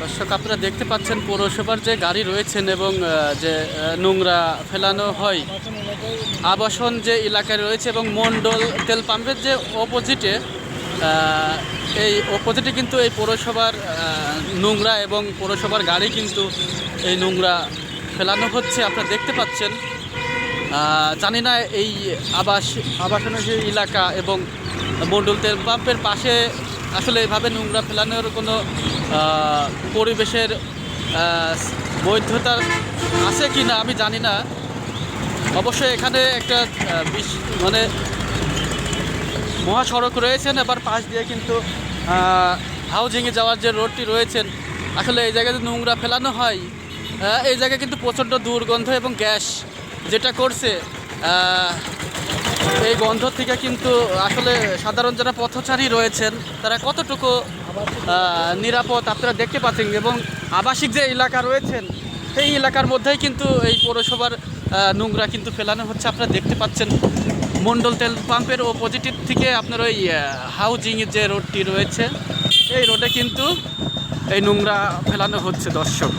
দর্শক, আপনারা দেখতে পাচ্ছেন পৌরসভার যে গাড়ি রয়েছেন এবং যে নোংরা ফেলানো হয়, আবাসন যে এলাকায় রয়েছে এবং মন্ডল তেল পাম্পের যে অপোজিটে এই অপোজিটে কিন্তু এই পৌরসভার নোংরা এবং পৌরসভার গাড়ি কিন্তু এই নোংরা ফেলানো হচ্ছে। আপনারা দেখতে পাচ্ছেন জানি না এই আবাস আবাসনের যে এলাকা এবং মন্ডল তেল পাম্পের পাশে আসলে এভাবে নোংরা ফেলানোর কোনো পরিবেশের বৈধতা আছে কি না আমি জানি না। অবশ্যই এখানে একটা বিশ- মানে মহাসড়ক রয়েছেন, এবার পাশ দিয়ে কিন্তু হাউজিংয়ে যাওয়ার যে রোডটি রয়েছেন, আসলে এই জায়গায় নোংরা ফেলানো হয় এই জায়গায় কিন্তু প্রচণ্ড দুর্গন্ধ এবং গ্যাস যেটা করছে এই গন্ধ থেকে কিন্তু আসলে সাধারণ যারা পথচারী রয়েছেন, তারা কতটুকু নিরাপদ আপনারা দেখতে পাচ্ছেন এবং আবাসিক যে এলাকা রয়েছেন, সেই এলাকার মধ্যেই কিন্তু এই পৌরসভার নোংরা কিন্তু ফেলানো হচ্ছে। আপনারা দেখতে পাচ্ছেন মন্ডল তেল পাম্পের অপোজিটিভ থেকে আপনার ওই হাউজিংয়ের যে রোডটি রয়েছে, এই রোডে কিন্তু এই নোংরা ফেলানো হচ্ছে দর্শক।